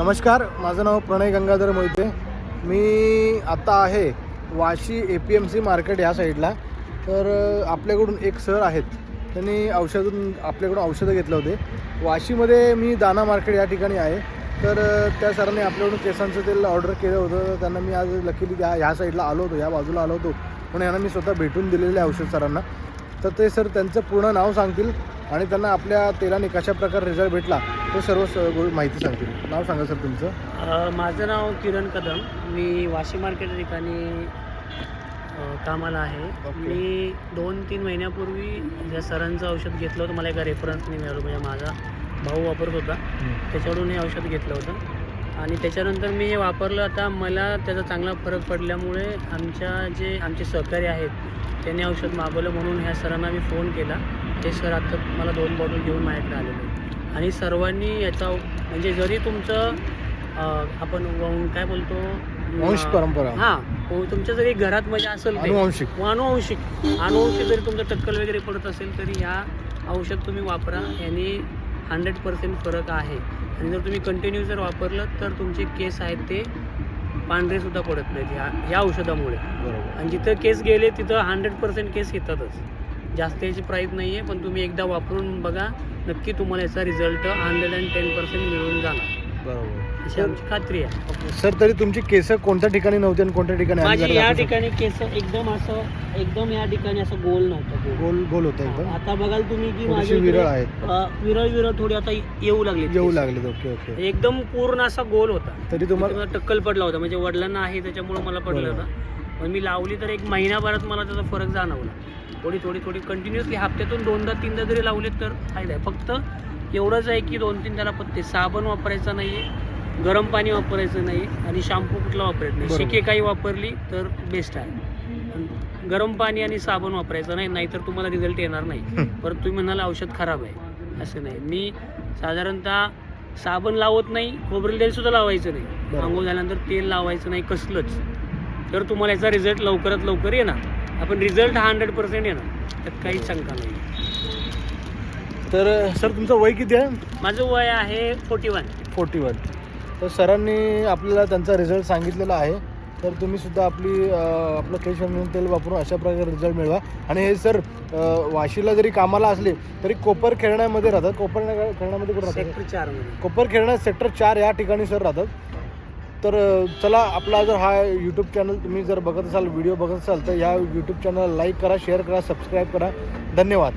नमस्कार माझं नाव प्रणय गंगाधर मोहिते. मी आता आहे Vashi A P M C market ह्या साईडला. तर आपल्याकडून एक सर आहेत. त्यांनी औषधून आपल्याकडून औषधं घेतलं होते. वाशीमध्ये मी दाना मार्केट या ठिकाणी आहे. तर त्या सरांनी आपल्याकडून केसांचं तेल ऑर्डर केलं होतं. तर त्यांना मी आज लकीली त्या ह्या साईडला आलो होतो ह्या बाजूला आलो होतो. पण यांना मी स्वतः भेटून दिलेलं आहे औषध सरांना. तर ते सर त्यांचं पूर्ण नाव सांगतील. आणि त्यांना आपल्या तेलाने कशा प्रकारे रिझल्ट भेटला ते सर्व स- माहिती सांगतील. नाव सांगा सर तुमचं. अ, माझं नाव किरण कदम. मी वाशी मार्केट या ठिकाणी अ, कामाला आहे. ओके. मी दोन तीन महिन्यापूर्वी या सरांचं औषध घेतलं होतं मला एका रेफरन्सने मिळालं म्हणजे माझा भाऊ वापरत होता. त्याच्याकडून हे औषध घेतलं होतं. आणि त्याच्यानंतर मी हे वापरलं. आता मला त्याचा चांगला फरक पडल्यामुळे आमच्या जे आमचे सहकारी आहेत त्यांनी औषध मागवलं म्हणून ह्या सरांना मी फोन केला. ते सर आता मला दोन बॉटल घेऊन माझ्याकडे आलेले. आणि सर्वांनी याचा म्हणजे जरी तुमचं आपण काय बोलतो? वंश परंपरा. हां हो, तुमच्या जरी घरात म्हणजे असेल अनुवांशिक. अनुवंशिक. अनुवंशिक जरी तुमचं टक्कल वगैरे पडत असेल तरी ह्या औषध तुम्ही वापरा. यांनी हंड्रेड पर्सेंट फरक आहे. आणि जर तुम्ही कंटिन्यू जर वापरलं तर तुमचे केस आहेत ते पांढरेसुद्धा पडत नाहीत. ह्या ह्या औषधामुळे. बरोबर. आणि जिथं केस गेले तिथं हंड्रेड पर्सेंट केस येतातच. जास्त याची प्राईस नाही आहे पण तुम्ही एकदा वापरून बघा नक्की तुम्हाला याचा result hundred and ten percent मिळून जाणार. बरोबर. अशी आमची खात्री आहे. सर तरी तुमची केस कोणत्या ठिकाणी नव्हती आणि कोणत्या ठिकाणी आली माझी जरा या दाखवू ठिकाणी केस एकदम असं एकदम या ठिकाणी असं गोल नव्हतं? गोल. गोल गोल होतं एकदम? आता बघाल तुम्ही की थोडीशी माझ्या विरळ आहेत अ, विरळ विरळ थोडी आता येऊ लागली येऊ लागले ओके ओके एकदम पूर्ण असा गोल होता. तरी तुम्हाला टक्कल पडला होता. म्हणजे वडिलांना आहे त्याच्यामुळे मला पडलं बरोबर. होतं. पण मी लावली तर एक महिनाभरात मला त्याचा फरक जाणवला. थोडी थोडी थोडी कंटिन्युअसली हप्त्यातून दोनदा तीनदा जरी लावले तर फायदा आहे. फक्त एवढंच आहे की दोन तीन त्याला पत्ते. साबण वापरायचा नाही आहे गरम पाणी वापरायचं नाही आणि शॅम्पू कुठला वापरायचं नाही. शिके काही वापरली तर बेस्ट आहे. गरम पाणी आणि साबण वापरायचं नाही नाहीतर तुम्हाला रिझल्ट येणार नाही. परत तुम्ही म्हणाल औषध खराब आहे. असं नाही. मी साधारणतः साबण लावत नाही खोबरेल तेल सुद्धा लावायचं नाही. आंघोळ झाल्यानंतर तेल लावायचं नाही कसलंच. तर तुम्हाला याचा रिझल्ट लवकरात लवकर येणार. आपण रिझल्ट हा हंड्रेड पर्सेंट येणार. त्यात काहीच शंका नाही. तर सर तुमचं वय किती आहे? माझं वय आहे फोर्टी वन फोर्टी वन तर सरांनी आपल्याला त्यांचा रिझल्ट सांगितलेला आहे. तर तुम्ही सुद्धा आपली अं, आपलं केश वंदन तेल वापरून अशा प्रकारे रिझल्ट मिळवा. आणि हे सर अं, वाशीला जरी कामाला असले तरी कोपर खेळण्यामध्ये राहतात. कोपर खेळण्यामध्ये कुठं राहतात? सेक्टर चारमध्ये. कोपर खेळणं सेक्टर चार या ठिकाणी सर राहतात. तर चला आपला जर हा यूट्यूब चॅनल तुम्ही जर बघत असाल व्हिडिओ बघत असाल तर ह्या यूट्यूब चॅनल लाईक करा शेअर करा सबस्क्राईब करा. धन्यवाद.